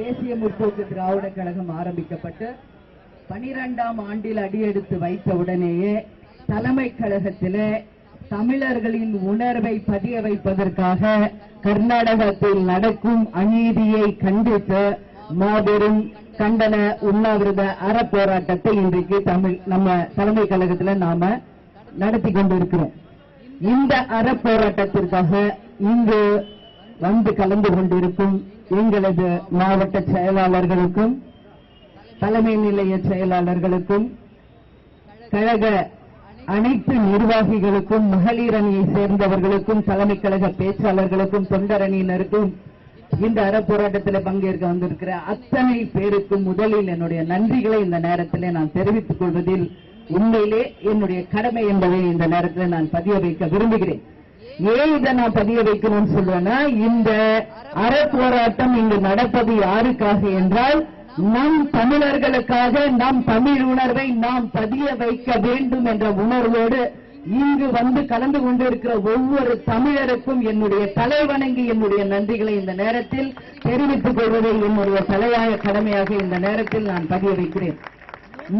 தேசிய முற்போக்கு திராவிட கழகம் ஆரம்பிக்கப்பட்டு பனிரெண்டாம் ஆண்டில் அடியெடுத்து வைத்த உடனேயே தலைமை கழகத்திலே தமிழர்களின் உணர்வை பதிய வைப்பதற்காக கர்நாடகத்தில் நடக்கும் அநீதியை கண்டித்து மாபெரும் கண்டன உண்ணாவிரத அறப்போராட்டத்தை இன்றைக்கு தமிழ் நம்ம தலைமை கழகத்தில் நாம நடத்தி கொண்டிருக்கிறோம். இந்த அறப்போராட்டத்திற்காக இங்கு வந்து கலந்து கொண்டிருக்கும் எங்களது மாவட்ட செயலாளர்களுக்கும் தலைமை நிலைய செயலாளர்களுக்கும் கழக அனைத்து நிர்வாகிகளுக்கும் மகளிர் அணியை சேர்ந்தவர்களுக்கும் தலைமை கழக பேச்சாளர்களுக்கும் தொண்டரணியினருக்கும் இந்த அறப்போராட்டத்தில் பங்கேற்க வந்திருக்கிற அத்தனை பேருக்கும் முதலில் என்னுடைய நன்றிகளை இந்த நேரத்தில் நான் தெரிவித்துக் கொள்வதில் உண்மையிலே என்னுடைய கடமை என்பதை இந்த நேரத்தில் நான் பதிய வைக்க விரும்புகிறேன். ஏன் இதை நான் பதிய வைக்கணும்னு சொல்றேன்னா இந்த அறப்போராட்டம் இங்கு நடப்பது யாருக்காக என்றால் நம் தமிழர்களுக்காக நம் தமிழ் உணர்வை நாம் பதிய வைக்க வேண்டும் என்ற உணர்வோடு இங்கு வந்து கலந்து கொண்டிருக்கிற ஒவ்வொரு தமிழருக்கும் என்னுடைய தலைவணங்கி என்னுடைய நன்றிகளை இந்த நேரத்தில் தெரிவித்துக் கொள்வதை என்னுடைய தலையாய கடமையாக இந்த நேரத்தில் நான் பதிய வைக்கிறேன்.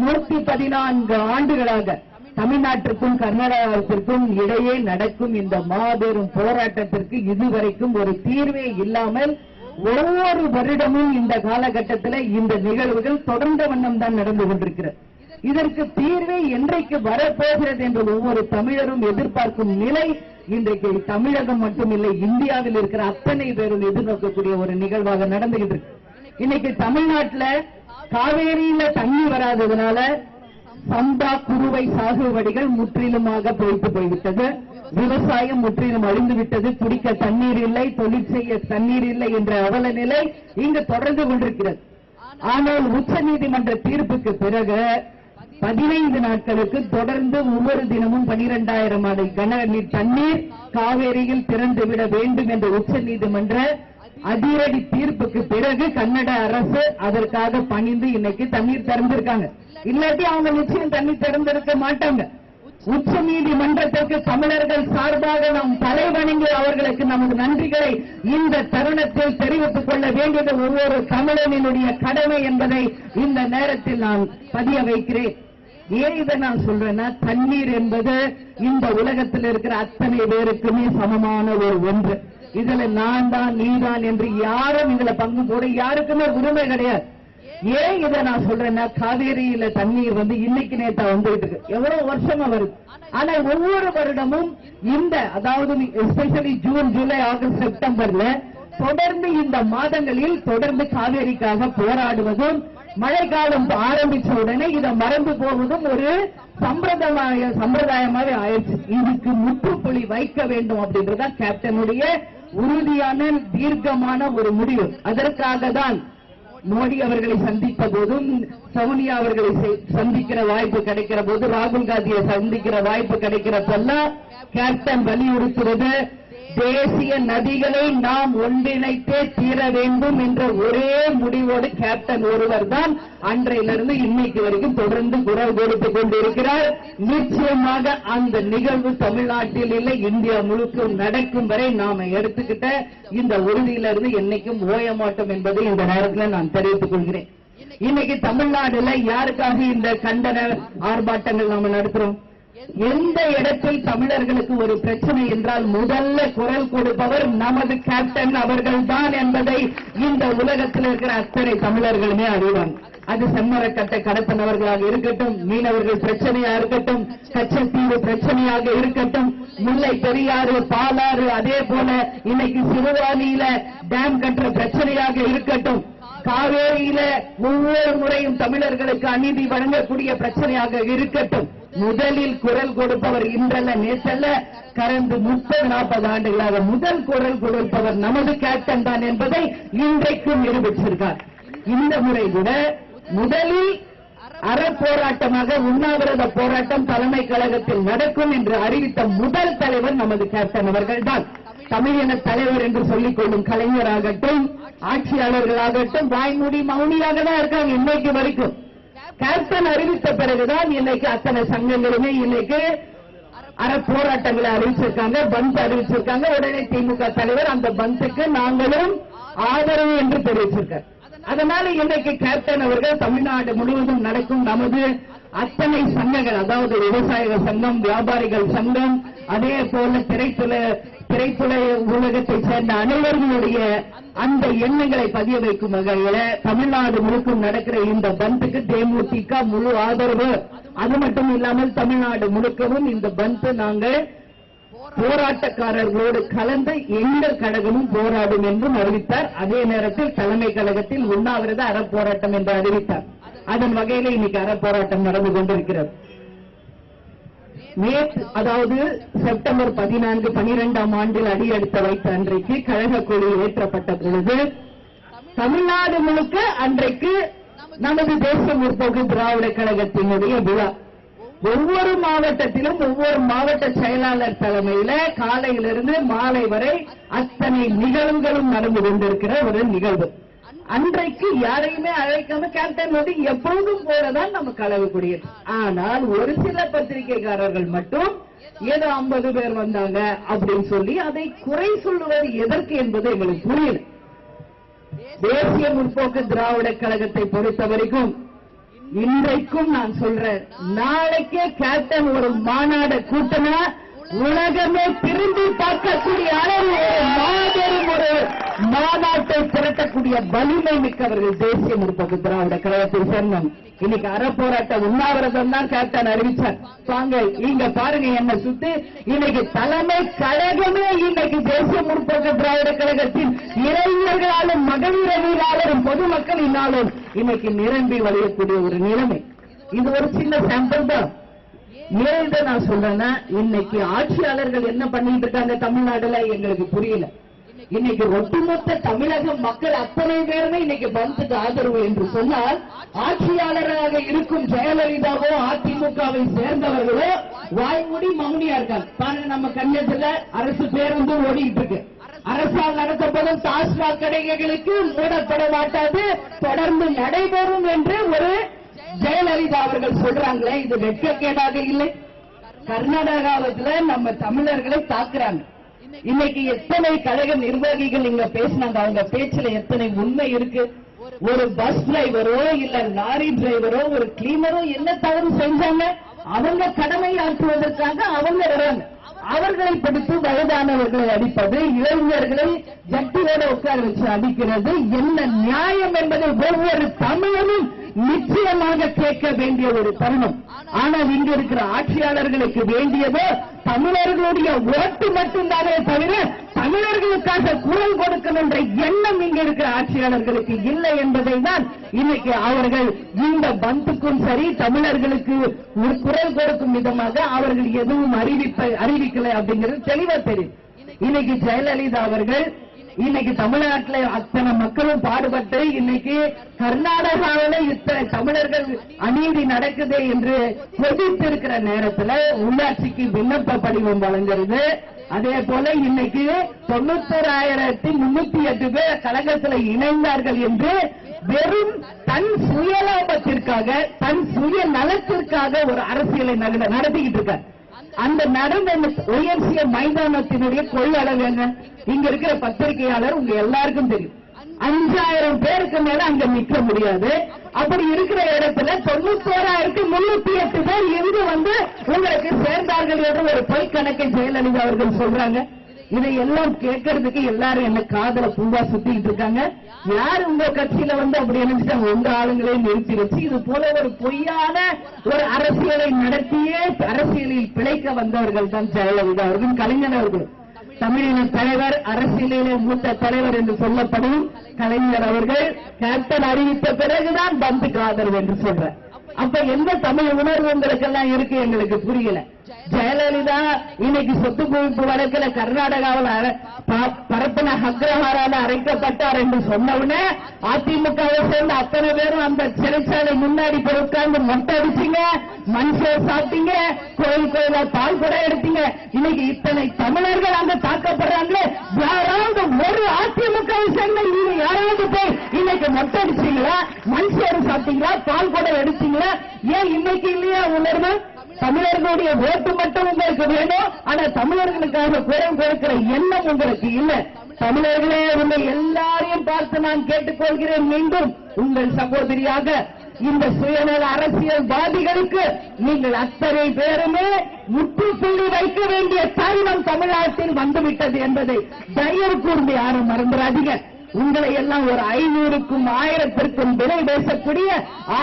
நூத்தி பதினான்கு ஆண்டுகளாக தமிழ்நாட்டிற்கும் கர்நாடகாவிற்கும் இடையே நடக்கும் இந்த மாபெரும் போராட்டத்திற்கு இதுவரைக்கும் ஒரு தீர்வே இல்லாமல் ஒவ்வொரு வருடமும் இந்த காலகட்டத்தில் இந்த நிகழ்வுகள் தொடர்ந்த வண்ணம் தான் நடந்து கொண்டிருக்கிறது. இதற்கு தீர்வே என்றைக்கு வரப்போகிறது என்று ஒவ்வொரு தமிழரும் எதிர்பார்க்கும் நிலை இன்றைக்கு தமிழகம் மட்டுமில்லை இந்தியாவில் இருக்கிற அத்தனை பேரும் எதிர்நோக்கக்கூடிய ஒரு நிகழ்வாக நடந்துகிட்டு இருக்கு. இன்னைக்கு தமிழ்நாட்டுல காவேரியில தண்ணி வராததுனால சம்பா குருவை சாகுபடிகள் முற்றிலுமாக பொய்த்து போய்விட்டது. விவசாயம் முற்றிலும் அழிந்து விட்டது. குடிக்க தண்ணீர் இல்லை தொழில் செய்ய தண்ணீர் இல்லை என்ற அவல நிலை இங்கு தொடர்ந்து கொண்டிருக்கிறது. ஆனால் உச்ச நீதிமன்ற தீர்ப்புக்கு பிறகு பதினைந்து நாட்களுக்கு தொடர்ந்து ஒவ்வொரு தினமும் பனிரெண்டாயிரம் அடி கன நீர் தண்ணீர் காவேரியில் திறந்துவிட வேண்டும் என்ற உச்ச நீதிமன்ற அதிரடி தீர்ப்புக்கு பிறகு கன்னட அரசு அதற்காக பணிந்து இன்னைக்கு தண்ணீர் திறந்திருக்காங்க. இல்லாட்டி அவங்க நிச்சயம் தண்ணி திறந்திருக்க மாட்டாங்க. உச்ச நீதிமன்றத்திற்கு தமிழர்கள் சார்பாக நாம் தலைவணங்கி அவர்களுக்கு நமது நன்றிகளை இந்த தருணத்தில் தெரிவித்துக் கொள்ள வேண்டியது ஒவ்வொரு தமிழனினுடைய கடமை என்பதை இந்த நேரத்தில் நான் பதிய வைக்கிறேன். ஏன் இதை நான் சொல்றேன்னா தண்ணீர் என்பது இந்த உலகத்தில் இருக்கிற அத்தனை பேருக்குமே சமமான ஒரு ஒன்று. இதுல நான் தான் நீதான் என்று யாரும் இதுல பங்கு போட யாருக்குமே உரிமை கிடையாது. ஏன் இதை நான் சொல்றேன்னா காவேரியில தண்ணீர் வந்து இன்னைக்கு நேத்தா வந்துட்டு இருக்கு. எவ்வளவு வருஷமா வருது. ஆனா ஒவ்வொரு வருடமும் இந்த அதாவது எஸ்பெஷலி ஜூன் ஜூலை ஆகஸ்ட் செப்டம்பர்ல தொடர்ந்து இந்த மாதங்களில் தொடர்ந்து காவேரிக்காக போராடுவதும் மழைக்காலம் ஆரம்பிச்ச உடனே இதை மறந்து போவதும் ஒரு சம்பிரதாய சம்பிரதாயமாவே ஆயிடுச்சு. இதுக்கு முற்றுப்புள்ளி வைக்க வேண்டும் அப்படின்றதான் கேப்டனுடைய உறுதியான தீர்க்கமான ஒரு முடிவு. அதற்காக தான் மோடி அவர்களை சந்தித்த போதும் சோனியா அவர்களை சந்திக்கிற வாய்ப்பு கிடைக்கிற போது ராகுல் காந்தியை சந்திக்கிற வாய்ப்பு கிடைக்கிற போல கேப்டன் வலியுறுத்துறது தேசிய நதிகளை நாம் ஒன்றிணைத்தே தீர வேண்டும் என்ற ஒரே முடிவோடு கேப்டன் ஒருவர் தான் அன்றையிலிருந்து இன்னைக்கு வரைக்கும் தொடர்ந்து குரல் கொடுத்துக் கொண்டிருக்கிறார். நிச்சயமாக அந்த நிகழ்வு தமிழ்நாட்டில் இல்லை இந்தியா முழுக்க நடக்கும் வரை நாம எடுத்துக்கிட்ட இந்த உறுதியிலிருந்து என்னைக்கும் ஓய மாட்டோம் என்பதை இந்த நேரத்தில் நான் தெரிவித்துக் கொள்கிறேன். இன்னைக்கு தமிழ்நாடுல யாருக்காக இந்த கண்டன ஆர்ப்பாட்டங்கள் நாம நடத்துறோம்? எந்த இடத்தில் தமிழர்களுக்கு ஒரு பிரச்சனை என்றால் முதல்ல குரல் கொடுப்பவர் நமது கேப்டன் அவர்கள் தான் என்பதை இந்த உலகத்தில் இருக்கிற அத்தனை தமிழர்களுமே அறிவாங்க. அது செம்மரக்கட்டை கடத்தினவர்களாக இருக்கட்டும் மீனவர்கள் பிரச்சனையா இருக்கட்டும் கச்சத்தீவு பிரச்சனையாக இருக்கட்டும் முல்லை பெரியாறு பாலாறு அதே போல இன்னைக்கு சிறுவாணியில டேம் கட்டுற பிரச்சனையாக இருக்கட்டும் காவேரியில ஒவ்வொரு முறையும் தமிழர்களுக்கு அநீதி வழங்கக்கூடிய பிரச்சனையாக இருக்கட்டும். முதலில் குரல் கொடுப்பவர் இன்றல்ல நேற்றல்ல கடந்த முப்பது நாற்பது ஆண்டுகளாக முதல் குரல் கொடுப்பவர் நமது கேப்டன் தான் என்பதை இன்றைக்கும் நிரூபிச்சிருக்கார் இந்த முறை கூட முதலில் அறப்போராட்டமாக உண்ணாவிரத போராட்டம் தலைமை கழகத்தில் நடக்கும் என்று அறிவித்த முதல் தலைவர் நமது கேப்டன் அவர்கள்தான். தமிழின தலைவர் என்று சொல்லிக் கொள்ளும் கலைஞராகட்டும் ஆட்சியாளர்களாகட்டும் வாய்மூடி மௌனியாக தான் இருக்காங்க இன்னைக்கு வரைக்கும். கேப்டன் அறிவித்த பிறகுதான் இன்னைக்கு அத்தனை சங்கங்களுமே இன்னைக்கு அற போராட்டங்களை அறிவிச்சிருக்காங்க பந்த் அறிவிச்சிருக்காங்க. உடனே திமுக தலைவர் அந்த பந்துக்கு நாங்களும் ஆதரவு என்று தெரிவிச்சிருக்கார். அதனால இன்னைக்கு கேப்டன் அவர்கள் தமிழ்நாடு முழுவதும் நடக்கும் நமது அத்தனை சங்கங்கள் அதாவது விவசாயிகள் சங்கம் வியாபாரிகள் சங்கம் அதே போல திரைத்துறை திரைப்பட உலகத்தை சேர்ந்த அனைவர்களுடைய அந்த எண்ணங்களை பதிய வைக்கும் வகையில தமிழ்நாடு முழுக்கும் நடக்கிற இந்த பந்துக்கு தேமுதிக முழு ஆதரவு. அது மட்டும் இல்லாமல் தமிழ்நாடு முழுக்கவும் இந்த பந்து நாங்கள் போராட்டக்காரர்களோடு கலந்து எங்கள் கழகமும் போராடும் என்றும் அறிவித்தார். அதே நேரத்தில் தலைமை கழகத்தில் உண்ணாவிரத அறப்போராட்டம் என்று அறிவித்தார். அதன் வகையில இன்னைக்கு அறப்போராட்டம் நடந்து கொண்டிருக்கிறது. நேற்று அதாவது செப்டம்பர் பதினான்கு பனிரெண்டாம் ஆண்டில் அடியெடுத்து வைத்த அன்றைக்கு கழக கொடி ஏற்றப்பட்ட பொழுது தமிழ்நாடு முழுக்க அன்றைக்கு நமது தேச முற்போக்கு திராவிட கழகத்தினுடைய விழா. ஒவ்வொரு மாவட்டத்திலும் ஒவ்வொரு மாவட்ட செயலாளர் தலைமையில காலையிலிருந்து மாலை வரை அத்தனை நிகழ்வுகளும் நடந்து கொண்டிருக்கிற ஒரு நிகழ்வு. அன்றைக்கு யாரையுமே அழைக்காம கேப்டன் வந்து எப்பொழுதும் போலதான் நம்ம கலவு ஆனால் ஒரு சில பத்திரிகைக்காரர்கள் மட்டும் ஏதோ ஐம்பது பேர் வந்தாங்க அப்படின்னு சொல்லி அதை குறை சொல்லுவது எதற்கு என்பது எங்களுக்கு புரியல. தேசிய முற்போக்கு திராவிட கழகத்தை பொறுத்த வரைக்கும் இன்றைக்கும் நான் சொல்றேன் நாளைக்கே கேப்டன் ஒரு மாநாட கூட்டினா உலகமே திரும்பி பார்க்கக்கூடிய அளவு ஒரு மாபெரும் ஒரு மாநாட்டை திரட்டக்கூடிய வலிமை மிக்கவர்கள் தேசிய முற்போக்கு திராவிட கழகத்தை சேர்ந்தோம் இன்னைக்கு அறப்போராட்ட உண்ணாவிரதம் தான் கேப்டன் அறிவிச்சார். வாங்க இங்க பாருங்க என்ன சுத்தி. இன்னைக்கு தலைமை கழகமே இன்னைக்கு தேசிய முற்போக்கு திராவிட கழகத்தின் இளைஞர்களாலும் மகளிர் பொதுமக்கள் இன்னாலும் இன்னைக்கு நிரம்பி வழியக்கூடிய ஒரு நிலைமை. இது ஒரு சின்ன சாம்பிள் தான். ஏன் நான் சொல்றேன்னா இன்னைக்கு ஆட்சியாளர்கள் என்ன பண்ணிட்டு இருக்காங்க தமிழ்நாடுல எங்களுக்கு புரியல. இன்னைக்கு ஒட்டுமொத்த தமிழக மக்கள் அத்தனை பேருமே இன்னைக்கு பந்துக்கு ஆதரவு என்று சொன்னால் ஆட்சியாளராக இருக்கும் ஜெயலலிதாவோ அதிமுகவை சேர்ந்தவர்களோ வாய்மூடி மௌனியா இருக்காங்க. பாருங்க நம்ம கண்ணத்துல அரசு பேருந்து ஓடிட்டு இருக்கு. அரசால் நடத்தப்படும் டாஸ்மாக் கடைகளுக்கு மூடப்பட மாட்டாது தொடர்ந்து நடைபெறும் என்று ஒரு ஜெயலலிதா அவர்கள் சொல்றாங்களே இது வெட்கக்கேடாக இல்லை. கர்நாடகாவத்துல நம்ம தமிழர்களை தாக்குறாங்க. இன்னைக்கு எத்தனை கழக நிர்வாகிகள் இங்க பேசினாங்க? அவங்க பேச்சுல எத்தனை உண்மை இருக்கு? ஒரு பஸ் டிரைவரோ இல்ல லாரி டிரைவரோ ஒரு கிளீனரோ என்ன தவறு செஞ்சாங்க? அவங்க கடமை ஆற்றுவதற்காக அவங்க வராங்க அவர்களை பிடித்து வயதானவர்களை அடிப்பது இளைஞர்களை ஜட்டியோட உட்கார வச்சு அடிக்கிறது என்ன நியாயம் என்பதை ஒவ்வொரு தமிழனும் நிச்சயமாக கேட்க வேண்டிய ஒரு தருணம். ஆனால் இங்க இருக்கிற ஆட்சியாளர்களுக்கு வேண்டியதோ தமிழர்களுடைய ஓட்டு மட்டும்தானே தவிர தமிழர்களுக்காக குரல் கொடுக்கும் என்ற எண்ணம் இங்க இருக்கிற ஆட்சியாளர்களுக்கு இல்லை என்பதை தான் இன்னைக்கு அவர்கள் இந்த பந்துக்கும் சரி தமிழர்களுக்கு ஒரு குரல் கொடுக்கும் விதமாக அவர்கள் எதுவும் அறிவிப்ப அறிவிக்கலை அப்படிங்கிறது தெளிவா தெரியும். இன்னைக்கு ஜெயலலிதா அவர்கள் இன்னைக்கு தமிழ்நாட்டில் அத்தனை மக்களும் பாடுபட்டு இன்னைக்கு கர்நாடகாவில இத்தனை தமிழர்கள் அநீதி நடக்குது என்று கொதித்திருக்கிற நேரத்துல உள்ளாட்சிக்கு விண்ணப்ப படிவம் வழங்குறது. அதே போல இன்னைக்கு தொண்ணூத்தோராயிரத்தி முன்னூத்தி எட்டு பேர் கழகத்தில் இணைந்தார்கள் என்று வெறும் தன் சுயலாபத்திற்காக தன் சுய நலத்திற்காக ஒரு அரசியலை நடத்திக்கிட்டு இருக்கார். அந்த நடந்த ஒய்எம்சிஏ மைதானத்தினுடைய கொள்ளளவு என்ன? இங்க இருக்கிற பத்திரிகையாளர் உங்க எல்லாருக்கும் தெரியும். அஞ்சாயிரம் பேருக்கு மேல அங்க நிக்க முடியாது. அப்படி இருக்கிற இடத்துல தொண்ணூத்தோராயிரத்தி முன்னூத்தி எட்டு பேர் இருந்து வந்து உங்களுக்கு சேர்ந்தார்கள் என்று ஒரு பொய் கணக்கை ஜெயலலிதா அவர்கள் சொல்றாங்க. இதையெல்லாம் கேட்கறதுக்கு எல்லாரும் என்ன காதல பூவா சுத்திட்டு இருக்காங்க. யார் உங்க கட்சியில வந்து அப்படி நினைச்சாங்க உங்க ஆளுங்களையும் நிறுத்தி வச்சு இது போல ஒரு பொய்யான ஒரு அரசியலை நடத்தியே அரசியலில் பிழைக்க வந்தவர்கள் தான் ஜெயலலிதா அவர்கள் கலைஞர் அவர்கள். தமிழின தலைவர் அரசியலிலே மூத்த தலைவர் என்று சொல்லப்படும் கலைஞர் அவர்கள் கேப்டன் அறிவித்த பிறகுதான் பந்துக்கு ஆதரவு என்று சொல்ற அப்ப எந்த தமிழ் உணர்வு உங்களுக்கெல்லாம் இருக்கு? எங்களுக்கு புரியல. ஜெயலலிதா இன்னைக்கு சொத்து குவிப்பு வழக்கில் கர்நாடகாவில் பரப்பின அக்ரஹாரால அரைக்கப்பட்டார் என்று சொன்னவுடனே அதிமுகவை சேர்ந்த அத்தனை பேரும் அந்த சிறைச்சாலை முன்னாடி போய் உட்கார்ந்து மொட்டை அடிச்சீங்க மனுஷர் சாப்பிட்டீங்க கோயில் கோயிலா பால் கூட எடுத்தீங்க. இன்னைக்கு இத்தனை தமிழர்கள் அங்க தாக்கப்படுறாங்களே யாராவது ஒரு அதிமுகவை சேர்ந்த நீங்க யாராவது போய் இன்னைக்கு மொட்டை அடிச்சீங்களா மனுஷர் சாப்பிட்டீங்களா பால் கூட எடுத்தீங்களா? ஏன் இன்னைக்கு இல்லையா உணர்வு? தமிழர்களுடைய ஓட்டு மட்டும் உங்களுக்கு வேணும் ஆனா தமிழர்களுக்காக குரல் கொடுக்கிற எண்ணம் உங்களுக்கு இல்ல. தமிழர்களே உங்கள் எல்லாரையும் பார்த்து நான் கேட்டுக்கொள்கிறேன் மீண்டும். உங்கள் சகோதரியாக இந்த சுயநல அரசியல்வாதிகளுக்கு நீங்கள் அத்தனை பேருமே முற்றுப்புள்ளி வைக்க வேண்டிய தருணம் தமிழ்நாட்டில் வந்துவிட்டது என்பதை தயவு கூர்ந்து யாரும் மறந்துடாதீங்க. உங்களை எல்லாம் ஒரு ஐநூறுக்கும் ஆயிரத்திற்கும் விலை பேசக்கூடிய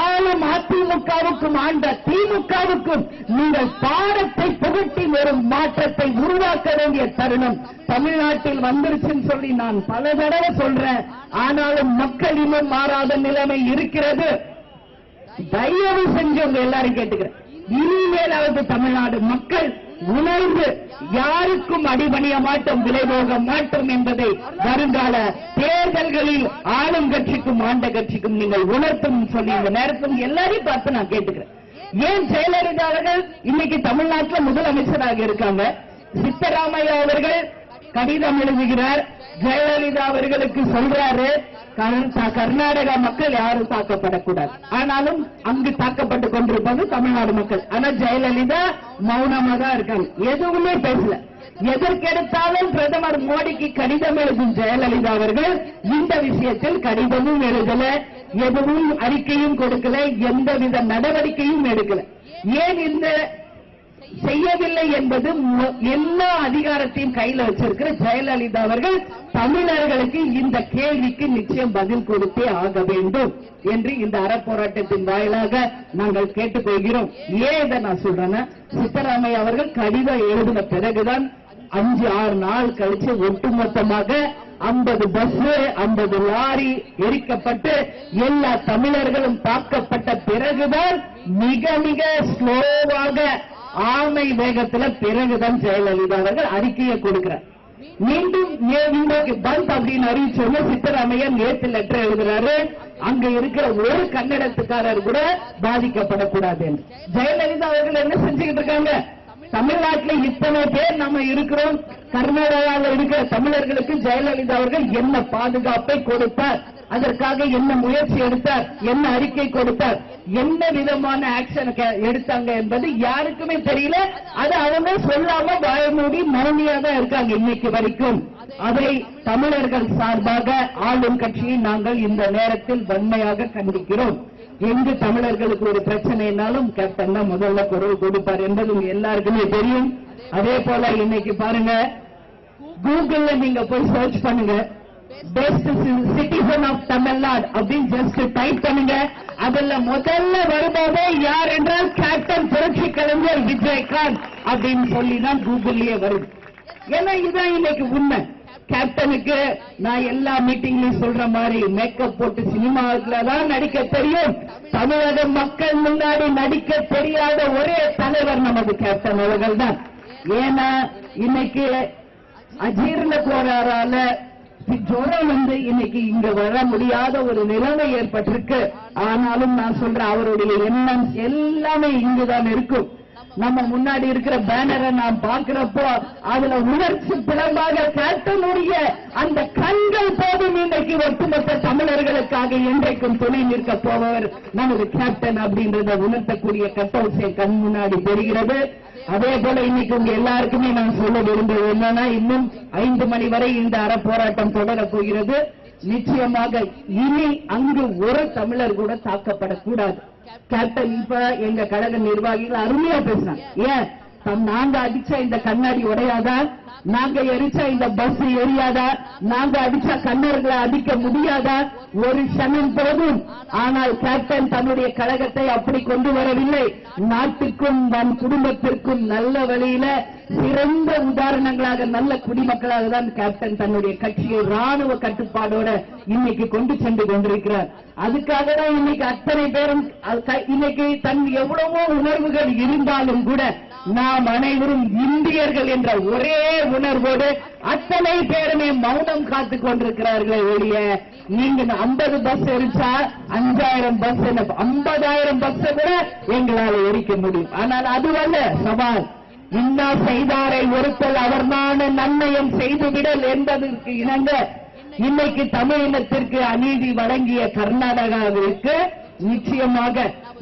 ஆளும் அதிமுகவுக்கும் ஆண்ட திமுகவுக்கும் நீங்கள் பாடத்தை புகட்டி வரும் மாற்றத்தை உருவாக்க வேண்டிய தருணம் தமிழ்நாட்டில் வந்துருச்சுன்னு சொல்லி நான் பல தடவை சொல்றேன். ஆனாலும் மக்கள் இன்னும் மாறாத நிலைமை இருக்கிறது. தயவு செஞ்சு உங்க எல்லாரும் கேட்டுக்கிறேன். இனிமேலாவது தமிழ்நாடு மக்கள் உணர்ந்து யாருக்கும் அடிபணிய மாட்டோம் விலை மாட்டோம் என்பதை வருங்கால தேர்தல்களில் ஆளும் கட்சிக்கும் ஆண்ட கட்சிக்கும் நீங்கள் உணர்த்தும் சொல்லி இந்த நேரத்தில் எல்லாரையும் பார்த்து நான் கேட்டுக்கிறேன். ஏன் ஜெயலலிதா அவர்கள் இன்னைக்கு தமிழ்நாட்டில் முதலமைச்சராக இருக்காங்க? சித்தராமையா அவர்கள் கடிதம் எழுதுகிறார் ஜெயலலிதா அவர்களுக்கு சொல்றாரு கர்நாடகா மக்கள் யாரும் தாக்கப்படக்கூடாது ஆனாலும் அங்கு தாக்கப்பட்டு கொண்டிருப்பது தமிழ்நாடு மக்கள். ஆனா ஜெயலலிதா மௌனமா தான் இருக்காங்க. எதுவுமே பேசல. எதற்கெடுத்தாலும் பிரதமர் மோடிக்கு கடிதம் எழுதும் ஜெயலலிதா அவர்கள் இந்த விஷயத்தில் கடிதமும் எழுதல எதுவும் அறிக்கையும் கொடுக்கல எந்தவித நடவடிக்கையும் எடுக்கல. ஏன் இந்த செய்யவில்லை என்பது எல்லா அதிகாரத்தையும் கையில வச்சிருக்கிற ஜெயலலிதா அவர்கள் தமிழர்களுக்கு இந்த கேள்விக்கு நிச்சயம் பதில் கொடுத்தே ஆக வேண்டும் என்று இந்த அறப்போராட்டத்தின் வாயிலாக நாங்கள் கேட்டுக்கொள்கிறோம். ஏன் இதை நான் சொல்றேன்னா சித்தராமையா அவர்கள் கடிதம் எழுதின பிறகுதான் அஞ்சு ஆறு நாள் கழிச்சு ஒட்டுமொத்தமாக ஐம்பது பஸ் ஐம்பது லாரி எரிக்கப்பட்டு எல்லா தமிழர்களும் தாக்கப்பட்ட பிறகுதான் மிக மிக ஸ்லோவாக ஆமை வேகத்துல பிறகுதான் ஜெயலலிதா அவர்கள் அறிக்கையை கொடுக்கிறார். மீண்டும் பந்த் அப்படின்னு அறிவிச்சோன்னு சித்தராமையன் நேத்து லெட்டர் எழுதுறாரு. அங்க இருக்கிற ஒரு கன்னடத்துக்காரர் கூட பாதிக்கப்படக்கூடாது என்று. ஜெயலலிதா அவர்கள் என்ன செஞ்சுக்கிட்டு இருக்காங்க? தமிழ்நாட்டுல இத்தனை பேர் நம்ம இருக்கிறோம். கர்நாடகாவில் இருக்கிற தமிழர்களுக்கு ஜெயலலிதா அவர்கள் என்ன பாதுகாப்பை கொடுத்தார்? அதற்காக என்ன முயற்சி எடுத்தார்? என்ன அறிக்கை கொடுத்தார்? என்ன விதமான ஆக்ஷன் எடுத்தாங்க என்பது யாருக்குமே தெரியல. அது அவங்க சொல்லாம பயமூடி மௌனியா தான் இருக்காங்க இன்னைக்கு வரைக்கும். அதை தமிழர்கள் சார்பாக ஆளும் கட்சியை நாங்கள் இந்த நேரத்தில் வன்மையாக கண்டிக்கிறோம். எங்கு தமிழர்களுக்கு ஒரு பிரச்சனைனாலும் கேப்டன் தான் முதல்ல குரல் கொடுப்பார் என்பது உங்க எல்லாருக்குமே தெரியும். அதே போல இன்னைக்கு பாருங்க கூகுள்ல நீங்க போய் சர்ச் பண்ணுங்க. பெஸ்ட் சிட்டிசன் ஆஃப் தமிழ்நாடு அப்படின்னு ஜஸ்ட் டைப் பண்ணுங்க. அதுல முதல்ல வருபவே யார் என்றால் கேப்டன் புரட்சி கலைஞர் விஜயகாந்த் அப்படின்னு சொல்லி தான் கூகுள்லயே வருது. ஏன்னா இதுதான் இன்னைக்கு உண்மை. கேப்டனுக்கு நான் எல்லா மீட்டிங்லயும் சொல்ற மாதிரி மேக்கப் போட்டு சினிமாவுல தான் நடிக்க தெரியும். தமிழக மக்கள் முன்னாடி நடிக்க தெரியாத ஒரே தலைவர் நமது கேப்டன் அவர்கள் தான் ஏன்னா இன்னைக்கு அஜீர்ண கோளாறால ஜோரம் வந்து இன்னைக்கு இங்க வர முடியாத ஒரு நிலைமை ஏற்பட்டிருக்கு. ஆனாலும் நான் சொல்றேன் அவருடைய எண்ணம் எல்லாமே இங்குதான் இருக்கும். நம்ம முன்னாடி இருக்கிற பேனரை நாம் பார்க்கிறப்போ அதுல உணர்ச்சி பிளம்பாக காட்டக்கூடிய அந்த கண்கள் போதும் இன்றைக்கு ஒட்டுமொத்த தமிழர்களுக்காக என்றைக்கும் துணை நிற்க போபவர் நமது கேப்டன் அப்படின்றத உணர்த்தக்கூடிய கட்டவுசை கண் முன்னாடி தெரிகிறது. அதே போல இன்னைக்கு உங்க எல்லாருக்குமே நான் சொல்ல விரும்புவது என்னன்னா இன்னும் ஐந்து மணி வரை இந்த அறப்போராட்டம் தொடரப் போகிறது. நிச்சயமாக இனி அங்கு ஒரு தமிழர் கூட தாக்கப்படக்கூடாது. கேப்டன் இப்ப எங்க கழக நிர்வாகிகள் அருமையா பேசினாங்க ஏன்? நாங்க அடிச்ச இந்த கண்ணாடி உடையாதான் நாங்க எரிச்சா இந்த பஸ் எரியாதா நாங்க அடிச்சா கண்ணர்களை அடிக்க முடியாதா? ஒரு சனம் போதும். ஆனால் கேப்டன் தன்னுடைய கழகத்தை அப்படி கொண்டு வரவில்லை. நாட்டுக்கும் நம் குடும்பத்திற்கும் நல்ல வழியில சிறந்த உதாரணங்களாக நல்ல குடிமக்களாக தான் கேப்டன் தன்னுடைய கட்சியை ராணுவ கட்டுப்பாடோட இன்னைக்கு கொண்டு சென்று கொண்டிருக்கிறார். அதுக்காக தான் இன்னைக்கு அத்தனை பேரும் இன்னைக்கு தன் எவ்வளவோ உணர்வுகள் இருந்தாலும் கூட நாம் அனைவரும் இந்தியர்கள் என்ற ஒரே உணர்வோடு அத்தனை பேருமே மௌனம் காத்துக் கொண்டிருக்கிறார்களே ஒழிய நீங்க ஐம்பது பஸ் எரிச்சா அஞ்சாயிரம் பஸ் ஐம்பதாயிரம் பஸ் கூட எங்களால் எரிக்க முடியும். ஆனால் அதுவல்ல சவால். இன்னா செய்தாரை ஒருத்தல் அவர்தான நன்மயம் செய்துவிடல் என்பதற்கு இணங்க இன்னைக்கு தமிழினத்திற்கு அநீதி வழங்கிய கர்நாடகாவிற்கு நிச்சயமாக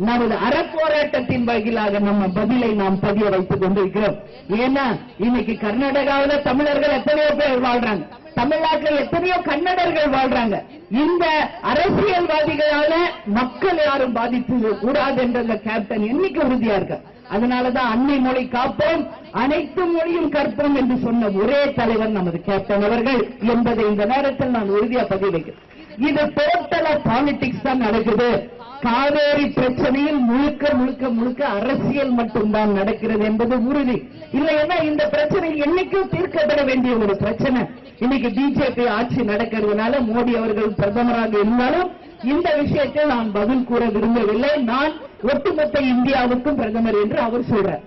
நமது அறப்போராட்டத்தின் வகையிலாக நம்ம பதிலை நாம் பதிய வைத்துக் கொண்டிருக்கிறோம். ஏன்னா இன்னைக்கு கர்நாடகாவில தமிழர்கள் எத்தனையோ பேர் வாழ்றாங்க. தமிழ்நாட்டில் எத்தனையோ கன்னடர்கள் வாழ்றாங்க. இந்த அரசியல்வாதிகளால மக்கள் யாரும் பாதிப்பு கூடாது என்ற கேப்டன் என்னைக்கு உறுதியா இருக்க அதனாலதான் அன்னை மொழி காப்போம் அனைத்து மொழியும் கற்போம் என்று சொன்ன ஒரே தலைவர் நமது கேப்டன் அவர்கள் என்பதை இந்த நேரத்தில் நான் உறுதியா பதிவு வைக்கிறேன். இது டோட்டலா பாலிடிக்ஸ் தான் நடக்குது. காவேரி பிரச்சனையில் முழுக்க முழுக்க முழுக்க அரசியல் மட்டும்தான் நடக்கிறது என்பது உறுதி. இல்லைன்னா இந்த பிரச்சனை என்னைக்கும் தீர்க்கப்பட வேண்டிய ஒரு பிரச்சனை. இன்னைக்கு பிஜேபி ஆட்சி நடக்கிறதுனால மோடி அவர்கள் பிரதமராக இருந்தாலும் இந்த விஷயத்தை நான் பதில் கூற விரும்பவில்லை. நான் ஒட்டுமொத்த இந்தியாவுக்கும் பிரதமர் என்று அவர் சொல்றார்.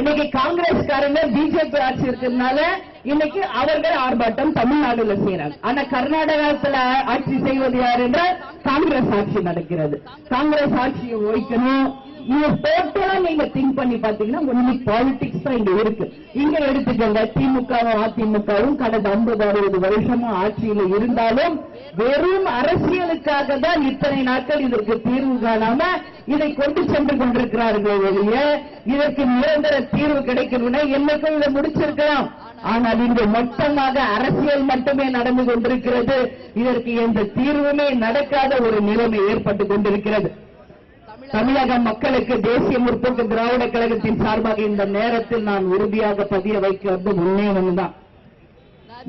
இன்னைக்கு காங்கிரஸ்காரங்க பிஜேபி ஆட்சி இருக்கிறதுனால இன்னைக்கு அவர்கள் ஆர்ப்பாட்டம் தமிழ்நாடுல செய்யறாங்க ஆனா கர்நாடகத்துல ஆட்சி செய்வது யார் என்றால் காங்கிரஸ் ஆட்சி நடக்கிறது. காங்கிரஸ் ஆட்சியை ஒழிக்கணும். இது டோட்டலா நீங்க திங்க் பண்ணி பாத்தீங்கன்னா ஒன்லி பாலிடிக்ஸ் தான் இங்க இருக்கு. இங்க எடுத்துக்கோங்க திமுகவும் அதிமுகவும் கடந்த ஐம்பது அறுபது வருஷமா ஆட்சியில இருந்தாலும் வெறும் அரசியலுக்காக தான் இத்தனை நாட்கள் இதற்கு தீர்வு காணாம இதை கொண்டு சென்று கொண்டிருக்கிறார்கள் வெளிய இதற்கு நிரந்தர தீர்வு கிடைக்கணும்னா என்னைக்கும் இதை முடிச்சிருக்கலாம்? ஆனால் இங்கு மொத்தமாக அரசியல் மட்டுமே நடந்து கொண்டிருக்கிறது. இதற்கு எந்த தீர்வுமே நடக்காத ஒரு நிலைமை ஏற்பட்டுக் கொண்டிருக்கிறது. தமிழக மக்களுக்கு தேசிய முற்போக்கு திராவிட கழகத்தின் சார்பாக இந்த நேரத்தில் நான் உறுதியாக பதிய வைக்கிறது ஒன்னே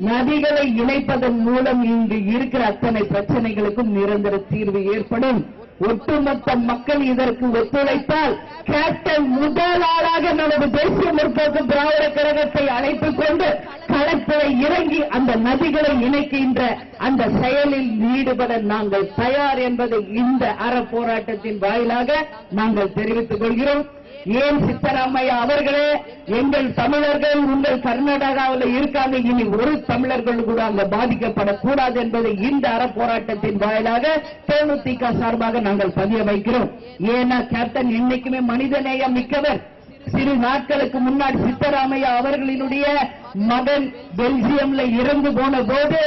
நதிகளை இணைப்பதன் மூலம் இங்கு இருக்கிற அத்தனை பிரச்சனைகளுக்கும் நிரந்தர தீர்வு ஏற்படும். ஒட்டுமொத்த மக்கள் இதற்கு ஒத்துழைத்தால் கேப்டன் முதல் ஆளாக நமது தேசிய முற்போக்கு திராவிட கழகத்தை அழைத்துக் கொண்டு களத்தில் இறங்கி அந்த நதிகளை இணைக்கின்ற அந்த செயலில் ஈடுபட நாங்கள் தயார் என்பதை இந்த அற போராட்டத்தின் வாயிலாக நாங்கள் தெரிவித்துக் கொள்கிறோம். ஏன் சித்தராமையா அவர்களே? எங்கள் தமிழர்கள் உங்கள் கர்நாடகாவில் இருக்காங்க. இனி ஒரு தமிழர்கள் கூட அங்க பாதிக்கப்படக்கூடாது என்பதை இந்த அறப்போராட்டத்தின் வாயிலாக தேமுதிக சார்பாக நாங்கள் பதிய வைக்கிறோம். ஏன்னா கேப்டன் என்னைக்குமே மனிதநேயம் மிக்கவர் சிறு நாட்களுக்கு முன்னாடி சித்தராமையா அவர்களினுடைய மகன் பெல்ஜியம்ல இறந்து போன போது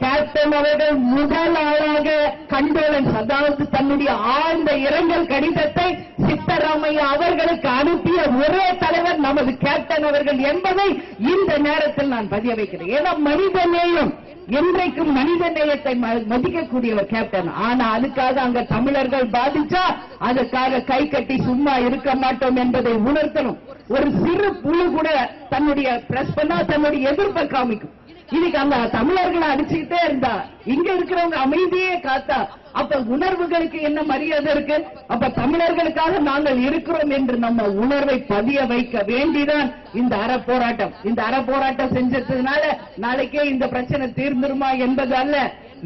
கேப்டன் அவர்கள் முதல் ஆளாக கண்டோலன்ஸ் அதாவது தன்னுடைய ஆழ்ந்த இரங்கல் கடிதத்தை சித்தராமையா அவர்களுக்கு அனுப்பிய ஒரே தலைவர் நமது கேப்டன் அவர்கள் என்பதை இந்த நேரத்தில் நான் பதிய வைக்கிறேன். ஏன்னா மனிதநேயம் என்றைக்கும் மனித நேயத்தை ம- மதிக்கக்கூடியவர் கேப்டன். ஆனா அதுக்காக அங்க தமிழர்கள் பாதிச்சா அதுக்காக கை கட்டி சும்மா இருக்க மாட்டோம் என்பதை உணர்த்தணும். ஒரு சிறு புழு கூட தன்னுடைய பிரஸ் பண்ணா தன்னுடைய எதிர்ப்பை காமிக்கும். இன்னைக்கு அந்த தமிழர்களை அடிச்சுக்கிட்டே இருந்தா இங்க இருக்கிறவங்க அமைதியே காத்தா அப்ப உணர்வுகளுக்கு என்ன மரியாதை இருக்கு? அப்ப தமிழர்களுக்காக நாங்கள் இருக்கிறோம் என்று நம்ம உணர்வை பதிய வைக்க வேண்டிதான் இந்த அற போராட்டம் இந்த அற போராட்டம் செஞ்சதுனால நாளைக்கே இந்த பிரச்சனை தீர்ந்துருமா என்பது அல்ல.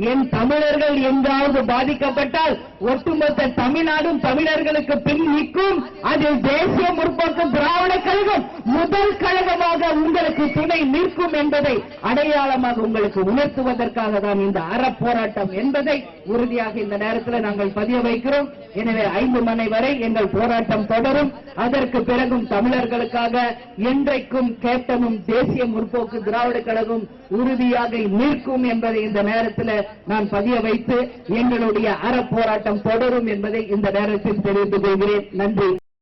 என் தமிழர்கள் எங்காவது பாதிக்கப்பட்டால் ஒட்டுமொத்த தமிழ்நாடும் தமிழர்களுக்கு பின் நிற்கும். அதில் தேசிய முற்போக்கு திராவிட கழகம் முதல் கழகமாக உங்களுக்கு துணை நிற்கும் என்பதை அடையாளமாக உங்களுக்கு உணர்த்துவதற்காக தான் இந்த அறப்போராட்டம் என்பதை உறுதியாக இந்த நேரத்தில் நாங்கள் பதிய வைக்கிறோம். எனவே ஐந்து மணி வரை எங்கள் போராட்டம் தொடரும். அதற்கு பிறகும் தமிழர்களுக்காக என்றைக்கும் கேப்டனும் தேசிய முற்போக்கு திராவிட கழகம் உறுதியாக நிற்கும் என்பதை இந்த நேரத்தில் நான் பதிய வைத்து எங்களுடைய அறப்போராட்டம் தொடரும் என்பதை இந்த நேரத்தில் தெரிவித்துக் கொள்கிறேன். நன்றி.